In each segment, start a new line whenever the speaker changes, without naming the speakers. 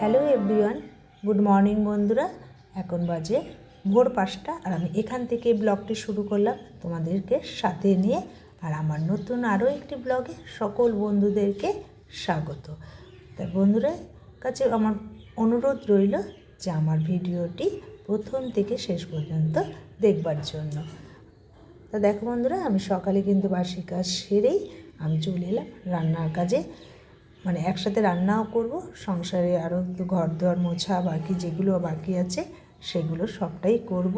Hello everyone, good morning বন্ধুরা। এখন বাজে ভোর পাঁচটা আর আমি এখান থেকে ব্লগটি শুরু করলাম তোমাদেরকে সাথে নিয়ে। আর আমার নতুন আরও একটি ব্লগে সকল বন্ধুদেরকে স্বাগত। তাই বন্ধুরা, কাছে আমার অনুরোধ রইল যে আমার ভিডিওটি প্রথম থেকে শেষ পর্যন্ত দেখবার জন্য। তা দেখো বন্ধুরা, আমি সকালে কিন্তু বাসি কাজ সেরেই আমি চলে এলাম রান্নার কাজে। মানে একসাথে রান্নাও করব, সংসারে আরও ঘর দোয়ার মোছা বাকি যেগুলো বাকি আছে সেগুলো সবটাই করব।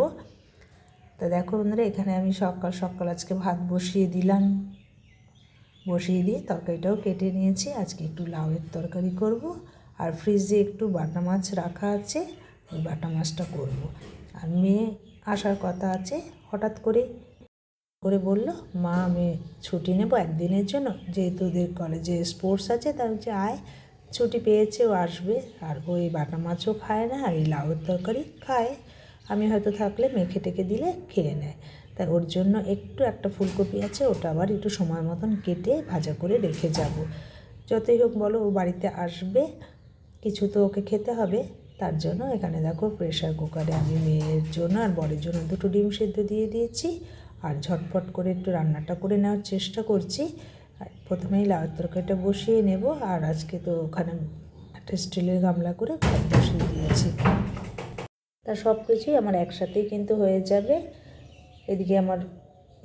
তা দেখো বন্ধুরা, এখানে আমি সকাল সকাল আজকে ভাত বসিয়ে দিলাম। বসিয়ে দিয়ে তরকারিটাও কেটে নিয়েছি। আজকে একটু লাউয়ের তরকারি করব আর ফ্রিজে একটু বাটা মাছ রাখা আছে, ওই বাটা মাছটা করব। আর মেয়ে আসার কথা আছে, হঠাৎ করে করে বলল, মা, আমি ছুটি নেব একদিনের জন্য। যেহেতু ওদের কলেজে স্পোর্টস আছে তার হচ্ছে আয়, ছুটি পেয়েছে, ও আসবে। আর ওই বাটা মাছও খায় না, আর এই লাউয়ের তরকারি খায়। আমি হয়তো থাকলে মেখে টেকে দিলে খেয়ে নেয়। তাই ওর জন্য একটু একটা ফুলকপি আছে, ওটা আবার একটু সময় মতন কেটে ভাজা করে রেখে যাব। যতই হোক, বলো, ও বাড়িতে আসবে, কিছু তো ওকে খেতে হবে। তার জন্য এখানে দেখো প্রেশার কুকারে আমি মেয়ের জন্য আর বরের জন্য দুটো ডিম সেদ্ধ দিয়ে দিয়েছি। আর ঝটপট করে একটু রান্নাটা করে নেওয়ার চেষ্টা করছি। প্রথমেই লাউয়ের তরকারিটা বসিয়ে নেব। আর আজকে তো ওখানে একটা স্টিলের গামলা করে বসিয়ে দিয়েছি। তা সব কিছুই আমার একসাথেই কিন্তু হয়ে যাবে। এদিকে আমার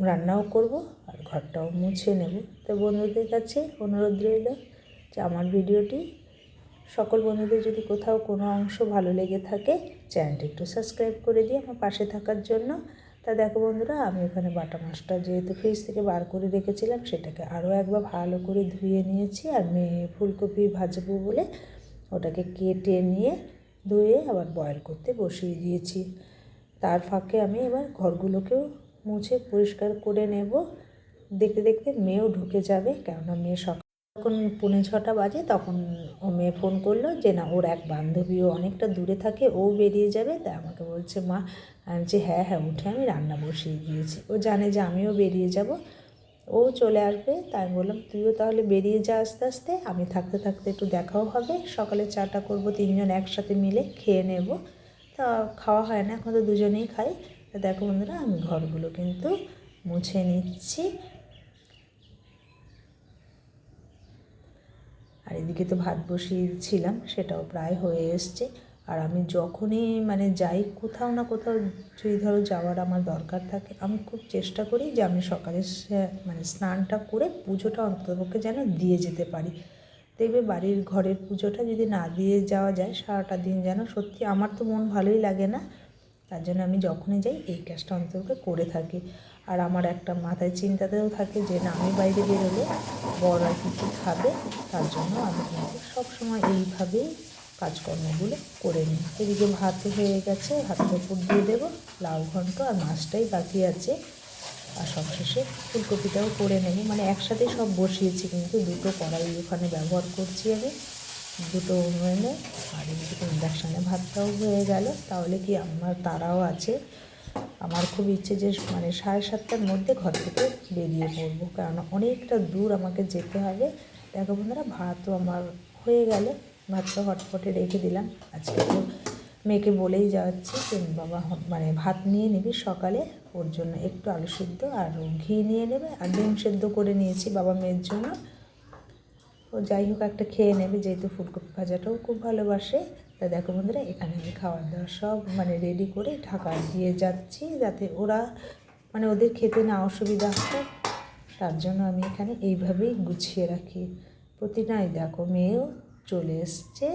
রান্নাও করব আর ঘরটাও মুছে নেব। তো বন্ধুদের কাছে অনুরোধ রইল যে আমার ভিডিওটি সকল বন্ধুদের যদি কোথাও কোনো অংশ ভালো লেগে থাকে, চ্যানেলটি একটু সাবস্ক্রাইব করে দিয়ে আমার পাশে থাকার জন্য তা দেখো বন্ধুরা, আমি ওখানে বাটা মাছটা যেহেতু ফ্রিজ থেকে বার করে রেখেছিলাম, সেটাকে আরও একবার ভালো করে ধুয়ে নিয়েছি আর মেয়ে ফুলকপি ভাজবো বলে ওটাকে কেটে নিয়ে ধুয়ে আবার বয়েল করতে বসিয়ে দিয়েছি। তার ফাঁকে আমি এবার ঘরগুলোকেও মুছে পরিষ্কার করে নেব। দেখতে দেখতে মেয়েও ঢুকে যাবে, কেননা মেয়ে সকাল যখন পৌনে ছটা বাজে তখন ও মেয়ে ফোন করল যে, না, ওর এক বান্ধবীও অনেকটা দূরে থাকে, ও বেরিয়ে যাবে। তাই আমাকে বলছে, মা, আমি বলছি হ্যাঁ হ্যাঁ উঠে আমি রান্না বসিয়ে দিয়েছি। ও জানে যে আমিও বেরিয়ে যাব। ও চলে আসবে। তাই বললাম, তুইও তাহলে বেরিয়ে যা আস্তে আস্তে। আমি থাকতে থাকতে একটু দেখাও হবে। সকালে চাটা করব, তিনজন একসাথে মিলে খেয়ে নেব। তা খাওয়া হয় না, এখন তো দুজনেই খাই। তা দেখো বন্ধুরা, আমি ঘরগুলো কিন্তু মুছে নিচ্ছি। আর এদিকে তো ভাত বসিয়েছিলাম, সেটাও প্রায় হয়ে এসছে। আর আমি যখনই মানে যাই, কোথাও না কোথাও যদি ধরো যাওয়ার আমার দরকার থাকে, আমি খুব চেষ্টা করি যে আমি সকালে মানে স্নানটা করে পুজোটা অন্ততপক্ষে যেন দিয়ে যেতে পারি। দেখবে বাড়ির ঘরের পুজোটা যদি না দিয়ে যাওয়া যায়, সারাটা দিন যেন সত্যি আমার তো মন ভালোই লাগে না। তার জন্য আমি যখনই যাই, এই কাজটা অন্ততপক্ষে করে থাকি। আর আমার একটা মাথায় চিন্তাতেও থাকে যে, না, আমি বাইরে বেরোলে বড় আর কী কী খাবে, তার জন্য আমি কিন্তু সবসময় এইভাবেই কাজকর্মগুলো করে নিই। এদিকে ভাত হয়ে গেছে ভাতের উপর দিয়ে দেবো, লাউ ঘন্ট আর মাছটাই বাকি আছে। আর সবশেষে ফুলকপিটাও করে নেব। মানে একসাথে সব বসিয়েছি, কিন্তু দুটো কড়াই ওখানে ব্যবহার করছি আমি। দুটো ওভেনে আর এদিকে ইন্ডাকশানে ভাতটাও হয়ে গেল। তাহলে কি আমার, তারাও আছে। আমার খুব ইচ্ছে যে মানে সাড়ে সাতটার মধ্যে ঘর থেকে বেরিয়ে পড়ব। কারণ অনেকটা দূর আমাকে যেতে হবে। দেখো বন্ধুরা, ভাতও আমার হয়ে গেল। ভাতটা হটপটে রেখে দিলাম। আজকে তো মেয়েকে বলেই যাচ্ছি যে, বাবা মানে ভাত নিয়ে নিবি সকালে। ওর জন্য একটু আলু সিদ্ধ আর ঘি নিয়ে নেবে। আর ডিম সেদ্ধ করে নিয়েছি বাবা মেয়ের জন্য। ও যাই হোক, একটা খেয়ে নেবে, যেহেতু ফুলকপি ভাজাটাও খুব ভালোবাসে। তা দেখো বন্ধুরা, এখানে আমি খাওয়ার দাওয়ার সব মানে রেডি করে ঢাকা দিয়ে যাচ্ছি, যাতে ওরা মানে ওদের খেতে না অসুবিধা হয় তার জন্য আমি এখানে এইভাবেই গুছিয়ে রাখি। প্রতিটাই দেখো, মেয়েও চলে এসছে।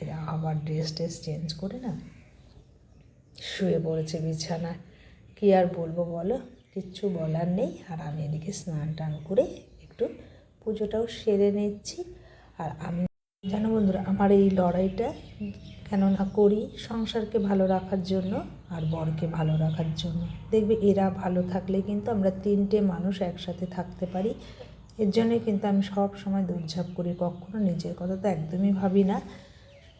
এরা আবার ড্রেস ট্রেস চেঞ্জ করে না, শুয়ে পড়েছে বিছানায়। কী আর বলব বলো, কিচ্ছু বলার নেই। আর আমি এদিকে স্নান টান করে একটু পুজোটাও সেরে নিচ্ছি। আর আমি জানো বন্ধুরা, আমার এই লড়াইটা কেননা করি সংসারকে ভালো রাখার জন্য আর বরকে ভালো রাখার জন্য। দেখবে এরা ভালো থাকলে কিন্তু আমরা তিনটে মানুষ একসাথে থাকতে পারি। এর জন্যই কিন্তু আমি সব সময় দৌড়ঝাঁপ করি, কখনো নিজের কথা তো একদমই ভাবি না।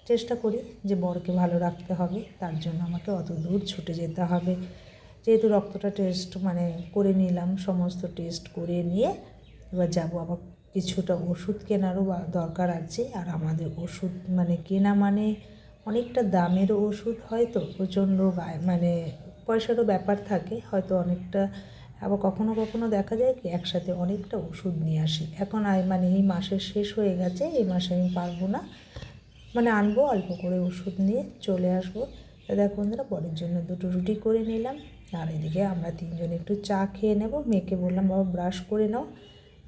চেষ্টা করি যে বরকে ভালো রাখতে হবে, তার জন্য আমাকে অত দূর ছুটে যেতে হবে। যেহেতু রক্তটা টেস্ট মানে করে নিলাম, সমস্ত টেস্ট করে নিয়ে এবার যাব আবার কিছুটা ওষুধ কেনারও দরকার আছে। আর আমাদের ওষুধ মানে কেনা মানে অনেকটা দামেরও ওষুধ হয়তো, প্রচণ্ড গায়ে মানে পয়সারও ব্যাপার থাকে। হয়তো অনেকটা, আবার কখনো কখনো দেখা যায় কি একসাথে অনেকটা ওষুধ নিয়ে আসি। এখন আর মানে এই মাসের শেষ হয়ে গেছে, এই মাসে আমি পারব না। মানে আনব, অল্প করে ওষুধ নিয়ে চলে আসব। তা দেখো বন্ধুরা, পরের জন্য দুটো রুটি করে নিলাম। আর এদিকে আমরা তিনজন একটু চা খেয়ে নেব। মেয়েকে বললাম, বাবা, ব্রাশ করে নাও।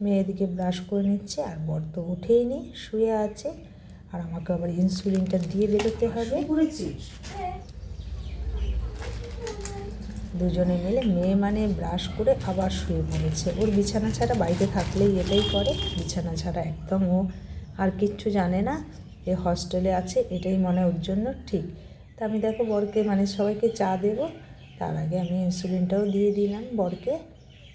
মেয়ে এদিকে ব্রাশ করে নিচ্ছে আর বর তো উঠেই নি শুয়ে আছে। আর আমাকে আবার ইনসুলিনটা দিয়ে বেরোতে হবে। দুজনে মিলে মেয়ে মানে ব্রাশ করে আবার শুয়ে পড়েছে। ওর বিছানা ছাড়া বাড়িতে থাকলেই এটাই করে। বিছানা ছাড়া একদম ও আর কিচ্ছু জানে না। এ হস্টেলে আছে এটাই মনে হয় ওর জন্য ঠিক। তা আমি দেখো বরকে মানে সবাইকে চা দেবো। তার আগে আমি ইনসুলিনটাও দিয়ে দিলাম বরকে।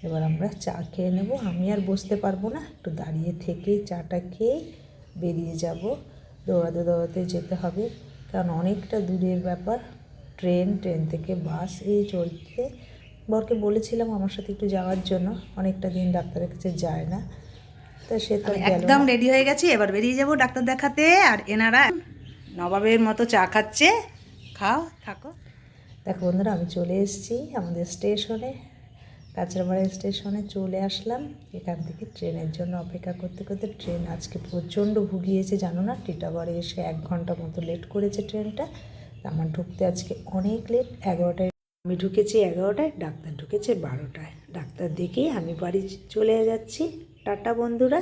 এবার আমরা চা খেয়ে নেব। আমি আর বসতে পারব না একটু দাঁড়িয়ে থেকেই চাটা খেয়ে বেরিয়ে যাব। দৌড়াতে দৌড়াতে যেতে হবে কারণ অনেকটা দূরের ব্যাপার। ট্রেন ট্রেন থেকে বাস এই চলতে বরকে বলেছিলাম আমার সাথে একটু যাওয়ার জন্য অনেকটা দিন ডাক্তারের কাছে যায় না। তা সে তো
একদম রেডি হয়ে গেছি এবার বেরিয়ে যাব ডাক্তার দেখাতে আর এনারা নবাবের মতো চা খাচ্ছে। খাও থাকো।
দেখো বন্ধুরা আমি চলে এসেছি আমাদের স্টেশনে। কাঁচরাপাড়া স্টেশনে চলে আসলাম। এখান থেকে ট্রেনের জন্য অপেক্ষা করতে করতে ট্রেন আজকে প্রচণ্ড ভুগিয়েছে, জানো না? টিটাগড়ে এসে এক ঘণ্টা মতো লেট করেছে ট্রেনটা। আমার ঢুকতে আজকে অনেক লেট এগারোটায় আমি ঢুকেছি এগারোটায়, ডাক্তার ঢুকেছে বারোটায়। ডাক্তার দেখেই আমি বাড়ি চলে যাচ্ছি। টাটা বন্ধুরা।